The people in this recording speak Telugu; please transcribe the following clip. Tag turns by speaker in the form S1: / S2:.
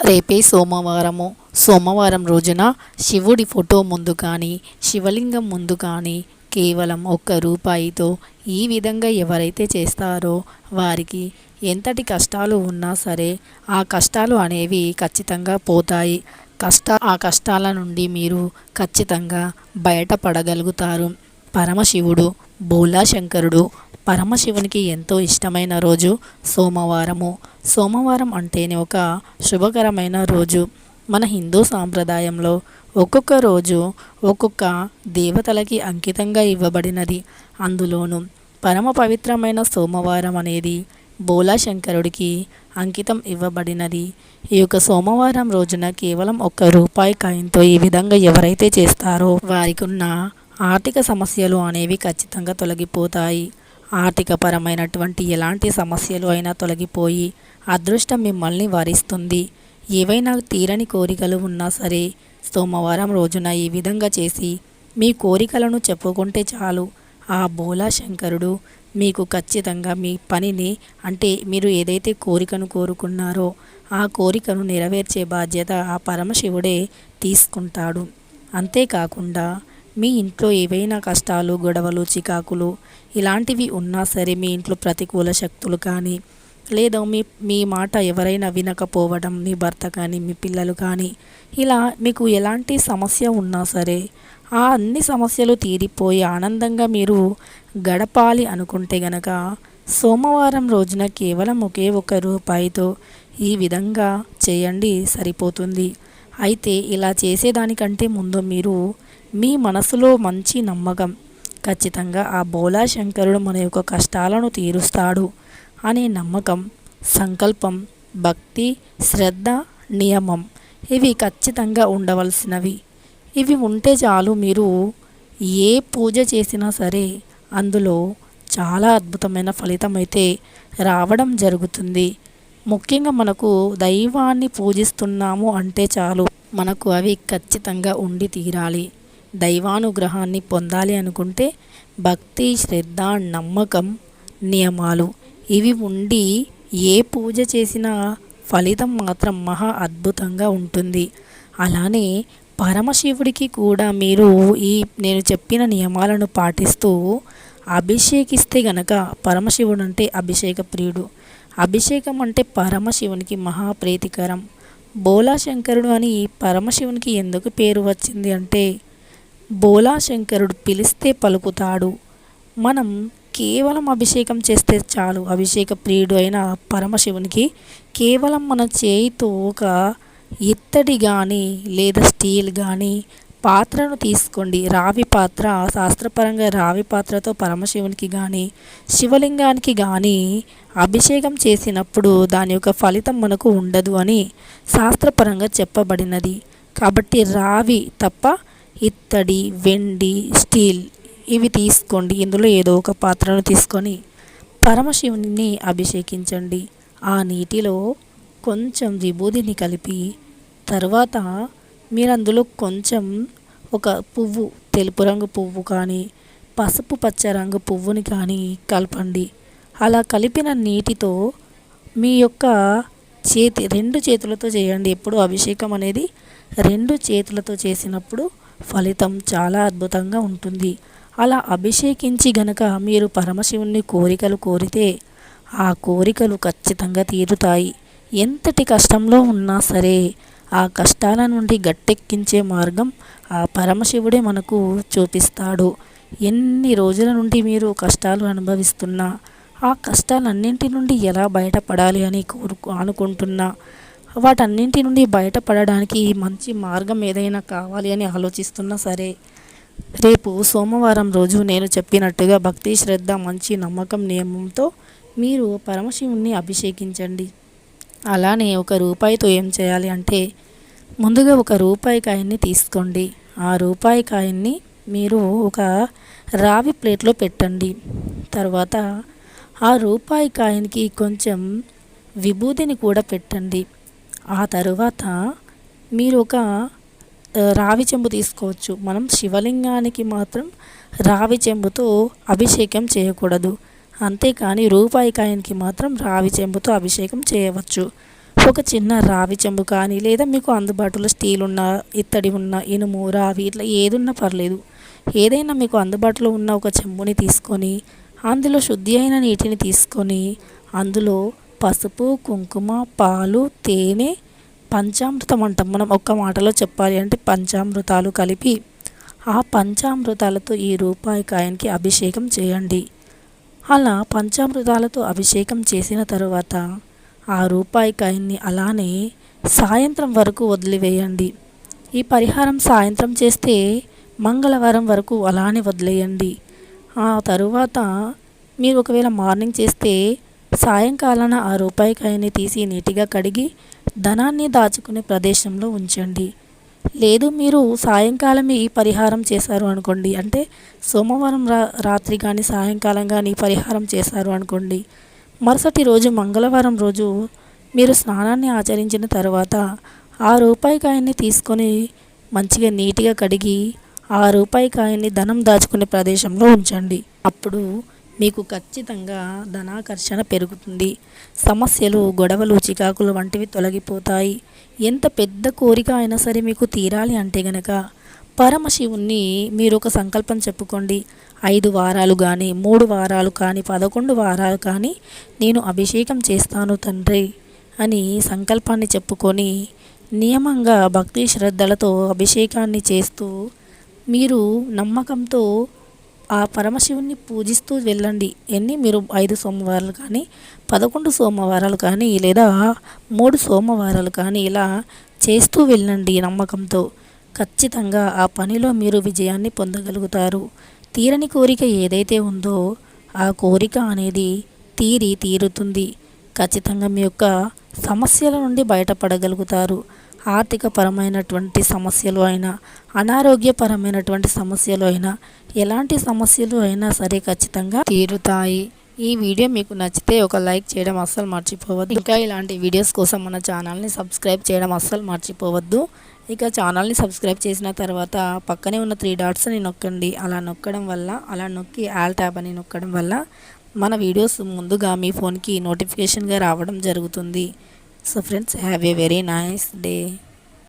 S1: రేపే సోమవారము. సోమవారం రోజున శివుడి ఫోటో ముందు కానీ శివలింగం ముందు కానీ కేవలం ఒక్క రూపాయితో ఈ విధంగా ఎవరైతే చేస్తారో వారికి ఎంతటి కష్టాలు ఉన్నా సరే ఆ కష్టాలు అనేవి ఖచ్చితంగా పోతాయి. కష్ట ఆ కష్టాల నుండి మీరు ఖచ్చితంగా బయటపడగలుగుతారు. పరమశివుడు భోలాశంకరుడు పరమశివునికి ఎంతో ఇష్టమైన రోజు సోమవారము. సోమవారం అంటేనే ఒక శుభకరమైన రోజు. మన హిందూ సాంప్రదాయంలో ఒక్కొక్క రోజు ఒక్కొక్క దేవతలకి అంకితంగా ఇవ్వబడినది. అందులోనూ పరమ పవిత్రమైన సోమవారం అనేది బోలాశంకరుడికి అంకితం ఇవ్వబడినది. ఈ యొక్క సోమవారం రోజున కేవలం ఒక్క రూపాయి కాయంతో ఈ విధంగా ఎవరైతే చేస్తారో వారికి ఉన్న ఆర్థిక సమస్యలు అనేవి ఖచ్చితంగా తొలగిపోతాయి. ఆర్థికపరమైనటువంటి ఎలాంటి సమస్యలు అయినా తొలగిపోయి అదృష్టం మిమ్మల్ని వరిస్తుంది. ఏవైనా తీరని కోరికలు ఉన్నా సరే సోమవారం రోజున ఈ విధంగా చేసి మీ కోరికలను చెప్పుకుంటే చాలు. ఆ బోలా శంకరుడు మీకు ఖచ్చితంగా మీ పనిని అంటే మీరు ఏదైతే కోరికను కోరుకున్నారో ఆ కోరికను నెరవేర్చే బాధ్యత ఆ పరమశివుడే తీసుకుంటాడు. అంతేకాకుండా మీ ఇంట్లో ఏవైనా కష్టాలు గొడవలు చికాకులు ఇలాంటివి ఉన్నా సరే మీ ఇంట్లో ప్రతికూల శక్తులు కానీ లేదా మీ మీ మాట ఎవరైనా వినకపోవడం మీ భర్త కానీ మీ పిల్లలు కానీ ఇలా మీకు ఎలాంటి సమస్య ఉన్నా సరే ఆ అన్ని సమస్యలు తీరిపోయి ఆనందంగా మీరు గడపాలి అనుకుంటే గనక సోమవారం రోజున కేవలం ఒకే ఒక రూపాయితో ఈ విధంగా చేయండి సరిపోతుంది. అయితే ఇలా చేసేదానికంటే ముందు మీరు మీ మనసులో మంచి నమ్మకం. ఖచ్చితంగా ఆ బోలా శంకరుడు మన యొక్క కష్టాలను తీరుస్తాడు అనే నమ్మకం సంకల్పం భక్తి శ్రద్ధ నియమం ఇవి ఖచ్చితంగా ఉండవలసినవి. ఇవి ఉంటే చాలు మీరు ఏ పూజ చేసినా సరే అందులో చాలా అద్భుతమైన ఫలితం అయితే రావడం జరుగుతుంది. ముఖ్యంగా మనకు దైవాన్ని పూజిస్తున్నాము అంటే చాలు. మనకు అవి ఖచ్చితంగా ఉండి తీరాలి. దైవానుగ్రహాన్ని పొందాలి అనుకుంటే భక్తి శ్రద్ధ నమ్మకం నియమాలు ఇవి ఉండి ఏ పూజ చేసినా ఫలితం మాత్రం మహా అద్భుతంగా ఉంటుంది. అలానే పరమశివుడికి కూడా మీరు ఈ నేను చెప్పిన నియమాలను పాటిస్తూ అభిషేకిస్తే గనక పరమశివుడు అంటే అభిషేక ప్రియుడు. అభిషేకం అంటే పరమశివునికి మహాప్రీతికరం. బోలా శంకరుడు అని పరమశివునికి ఎందుకు పేరు వచ్చింది అంటే బోలాశంకరుడు పిలిస్తే పలుకుతాడు. మనం కేవలం అభిషేకం చేస్తే చాలు. అభిషేక ప్రియుడు అయిన పరమశివునికి కేవలం మన చేయితో ఒక ఇత్తడి కానీ లేదా స్టీల్ కానీ పాత్రను తీసుకోండి. రావి పాత్ర శాస్త్రపరంగా రావి పాత్రతో పరమశివునికి కానీ శివలింగానికి కానీ అభిషేకం చేసినప్పుడు దాని యొక్క ఫలితం మనకు ఉండదు అని శాస్త్రపరంగా చెప్పబడినది. కాబట్టి రావి తప్ప ఇత్తడి వెండి స్టీల్ ఇవి తీసుకోండి. ఇందులో ఏదో ఒక పాత్రను తీసుకొని పరమశివుని అభిషేకించండి. ఆ నీటిలో కొంచెం విభూదిని కలిపి తర్వాత మీరు అందులో కొంచెం ఒక పువ్వు తెలుపు రంగు పువ్వు కానీ పసుపు పచ్చ రంగు పువ్వుని కానీ కలపండి. అలా కలిపిన నీటితో మీ యొక్క చేతి రెండు చేతులతో చేయండి. ఎప్పుడు అభిషేకం అనేది రెండు చేతులతో చేసినప్పుడు ఫలితం చాలా అద్భుతంగా ఉంటుంది. అలా అభిషేకించి గనక మీరు పరమశివుని కోరికలు కోరితే ఆ కోరికలు ఖచ్చితంగా తీరుతాయి. ఎంతటి కష్టంలో ఉన్నా సరే ఆ కష్టాల నుండి గట్టెక్కించే మార్గం ఆ పరమశివుడే మనకు చూపిస్తాడు. ఎన్ని రోజుల నుండి మీరు కష్టాలు అనుభవిస్తున్నా ఆ కష్టాలన్నింటి నుండి ఎలా బయటపడాలి అని కోరుకు అనుకుంటున్నా వాటన్నింటి నుండి బయటపడడానికి మంచి మార్గం ఏదైనా కావాలి అని ఆలోచిస్తున్నా సరే రేపు సోమవారం రోజు నేను చెప్పినట్టుగా భక్తి శ్రద్ధ మంచి నమ్మకం నియమంతో మీరు పరమశివుణ్ణి అభిషేకించండి. అలానే ఒక రూపాయితో ఏం చేయాలి అంటే ముందుగా ఒక రూపాయి కాయన్ని తీసుకోండి. ఆ రూపాయి కాయన్ని మీరు ఒక రావి ప్లేట్లో పెట్టండి. తర్వాత ఆ రూపాయి కాయనికి కొంచెం విభూతిని కూడా పెట్టండి. ఆ తరువాత మీరు ఒక రావి చెంబు తీసుకోవచ్చు. మనం శివలింగానికి మాత్రం రావి చెంబుతో అభిషేకం చేయకూడదు. అంతేకాని రూపాయి కాయనికి మాత్రం రావి చెంబుతో అభిషేకం చేయవచ్చు. ఒక చిన్న రావి చెంబు కానీ లేదా మీకు అందుబాటులో స్టీల్ ఉన్న ఇత్తడి ఉన్న ఇనుము రావి ఇట్లా ఏదున్నా పర్లేదు. ఏదైనా మీకు అందుబాటులో ఉన్న ఒక చెంబుని తీసుకొని అందులో శుద్ధి అయిన నీటిని తీసుకొని అందులో పసుపు కుంకుమ పాలు తేనె పంచామృతం అంటాం మనం ఒక్క మాటలో చెప్పాలి అంటే పంచామృతాలు కలిపి ఆ పంచామృతాలతో ఈ రూపాయి కాయనికి అభిషేకం చేయండి. అలా పంచామృతాలతో అభిషేకం చేసిన తరువాత ఆ రూపాయి కాయన్ని అలానే సాయంత్రం వరకు వదిలివేయండి. ఈ పరిహారం సాయంత్రం చేస్తే మంగళవారం వరకు అలానే వదిలేయండి. ఆ తరువాత మీరు ఒకవేళ మార్నింగ్ చేస్తే సాయంకాలాన ఆ రూపాయి కాయని తీసి నీట్గా కడిగి ధనాన్ని దాచుకునే ప్రదేశంలో ఉంచండి. లేదు మీరు సాయంకాలమే ఈ పరిహారం చేశారు అనుకోండి. అంటే సోమవారం రా రాత్రి కానీ సాయంకాలం కానీ పరిహారం చేశారు అనుకోండి. మరుసటి రోజు మంగళవారం రోజు మీరు స్నానాన్ని ఆచరించిన తర్వాత ఆ రూపాయి కాయన్ని తీసుకొని మంచిగా నీట్గా కడిగి ఆ రూపాయి కాయన్ని ధనం దాచుకునే ప్రదేశంలో ఉంచండి. అప్పుడు మీకు ఖచ్చితంగా ధనాకర్షణ పెరుగుతుంది. సమస్యలు గొడవలు చికాకులు వంటివి తొలగిపోతాయి. ఎంత పెద్ద కోరిక అయినా సరే మీకు తీరాలి అంటే గనక పరమశివుణ్ణి మీరు ఒక సంకల్పం చెప్పుకోండి. ఐదు వారాలు కానీ మూడు వారాలు కానీ పదకొండు వారాలు కానీ నేను అభిషేకం చేస్తాను తండ్రి అని సంకల్పాన్ని చెప్పుకొని నియమంగా భక్తి శ్రద్ధలతో అభిషేకాన్ని చేస్తూ మీరు నమ్మకంతో ఆ పరమశివుని పూజిస్తూ వెళ్ళండి. ఎన్ని? మీరు ఐదు సోమవారాలు కానీ పదకొండు సోమవారాలు కానీ లేదా మూడు సోమవారాలు కానీ ఇలా చేస్తూ వెళ్ళండి నమ్మకంతో. ఖచ్చితంగా ఆ పనిలో మీరు విజయాన్ని పొందగలుగుతారు. తీరని కోరిక ఏదైతే ఉందో ఆ కోరిక అనేది తీరి తీరుతుంది. ఖచ్చితంగా మీ యొక్క సమస్యల నుండి బయటపడగలుగుతారు. ఆర్థికపరమైనటువంటి సమస్యలు అయినా అనారోగ్యపరమైనటువంటి సమస్యలు అయినా ఎలాంటి సమస్యలు అయినా సరే ఖచ్చితంగా తీరుతాయి. ఈ వీడియో మీకు నచ్చితే ఒక లైక్ చేయడం అస్సలు మర్చిపోవద్దు. ఇంకా ఇలాంటి వీడియోస్ కోసం మన ఛానల్ని సబ్స్క్రైబ్ చేయడం అస్సలు మర్చిపోవద్దు. ఇక ఛానల్ని సబ్స్క్రైబ్ చేసిన తర్వాత పక్కనే ఉన్న త్రీ డాట్స్ని నొక్కండి. అలా నొక్కడం వల్ల అలా నొక్కి ఆల్ ట్యాబ్ అని నొక్కడం వల్ల మన వీడియోస్ ముందుగా మీ ఫోన్కి నోటిఫికేషన్గా రావడం జరుగుతుంది. So friends, have a very nice day.